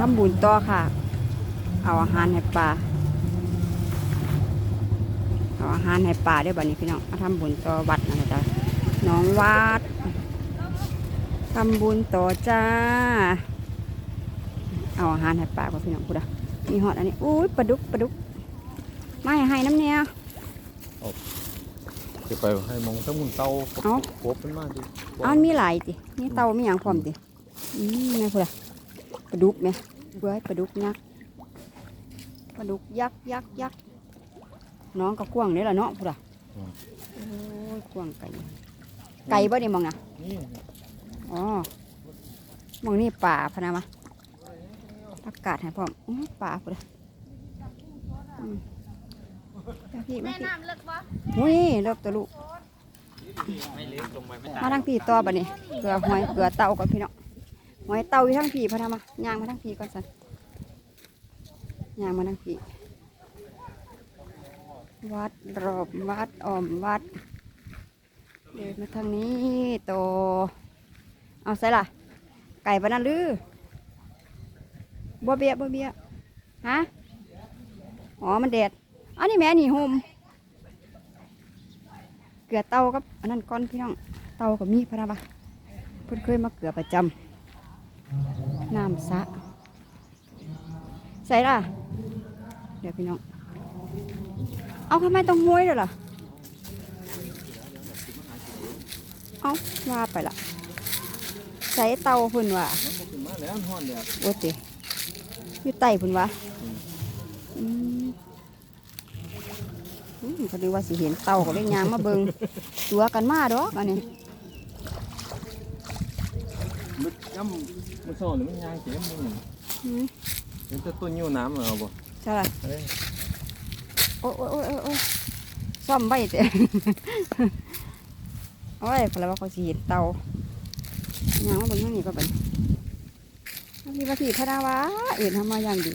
ทำบุญต่อค่ะ เอาอาหารให้ปลา เอาอาหารให้ปลาเด้วยบัดนี้พี่น้อง มาทำบุญต่อวัดนะจ๊ะน้องวัดทำบุญต่อจ้า เอาอาหารให้ปลาก่อนพี่น้องพูดอะมีหอดอันนี้ อุ้ยปลาดุกปลาดุก ไม่ให้น้ำเนี่ยจะไปให้มองทั้งมุนเตาเอ้าครบเป็นมากดิเอามันมีหลายตินี่เตามีอย่างพร้อมติอืมไงพูดอะป ลาดุกไหมเบื่อปลาดุกยักษ์ปลาดุกยักษ์ยักษ์ยักษ์น้องก็กว้างนี่แหละเนาะพูดอะโอ้ยกว้างไก่ไก่บ่ได้มองนะนี่อ๋อมองนี่ป่าพะนะมาอากาศให้พร้อมอื้อป่าพูดอะอืมมาพี่มาแม่พี่น้ำเลิกบ่หุ้ยเลิกตัวลูกไม่เล็กลงไปไม่มาทางพี่ต่อบัดนี้เกลือหอยเกลือเต่าก่อนพี่น้อง หอยเต่าอยู่ทางพี่พะนะมาย่างมาทางพี่ก่อนสันย่างมาทางพี่วัดรอบวัดอ้อมวัด เดินมาทางนี้โต เอาใส่ล่ะ ไก่ปะนั่นหรือบ่เบียบ่เบียฮะอ๋อมันแดดอันนี้แม่นี่โฮมเกลือเต่ากับอันนั้นก้อนพี่น้องเต่ากับมีพะนะปะเพิ่นเคยมาเกลือประจำ น้ำสะใส่ล่ะ เดี๋ยวพี่น้อง เอาทำไมต้องห้วยเลยล่ะ เอาว่าไปละใส่เตาพุ่นว่าขึ้นมาแล้วห้อนเดียวโอ้ติอยู่ใต้เพุ่นว่าอืมอืมก็ดูว่าสิเห็นเตาก็ได้ยางมาเบิงตัวกันมาดอกอันนี้ มึด ย่ำมันโซ่หรือมันยางเจ็บมึงอืมเห็นแต่ต้นยิ้วน้ำเอาบ่ใช่ละเฮ้ยโอ้ยโอ้ยโอ้ยโอ้ยโอ้ยซ่อมไว้เตะโอ้ยพอแล้วว่าเขาสิเห็นเตายางมาเบิงทางนี้ก็เป็นมีว่าที่พระดาวะเอ็นทำมาอย่างดี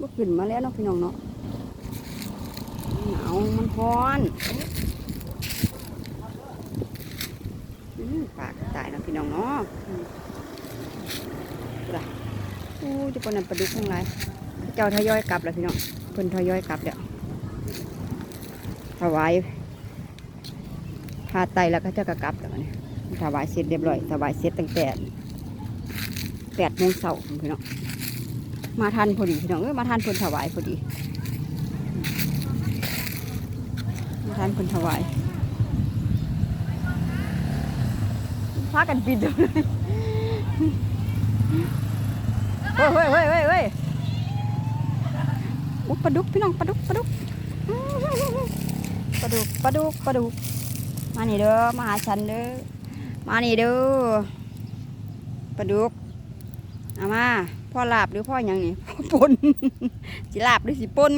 บ่ขึ้นมาแล้วเนาะพี่น้องเนาะหนาวมันร้อนอืมปากตายแล้วพี่ น้องเนาะอืมดูด่ะอู้จะปนนั้นปลาดุกทั้งหลายเจ้าทยอยกลับแล้วพี่น้องเพิ่นทยอยกลับแล้วถวายพาไตแล้วก็เจ้าก็กลับแล้วนี่ถวายเสร็จเรียบร้อยถวายเสร็จตั้งแต่แปดโมงเช้าพี่น้องมาทันพอดีพี่น้องเอ้ยมาทันเพิ่นถวายพอดีมาท่านคุณถวายากันปิดเลยเฮ้ยเฮ้ยเฮ้ยเฮ้ยเฮ้ยอุ๊ปลาดุกพี่น้องปลาดุกปลาดุกปลาดุกปลาดุกปลาดุกมานี่เด้อมาหาฉันเด้อมานี่เด้อปลาดุกเอามาพ่อลาบหรือพ่อยังนี่พ่อปนสิลาบหรือสิปน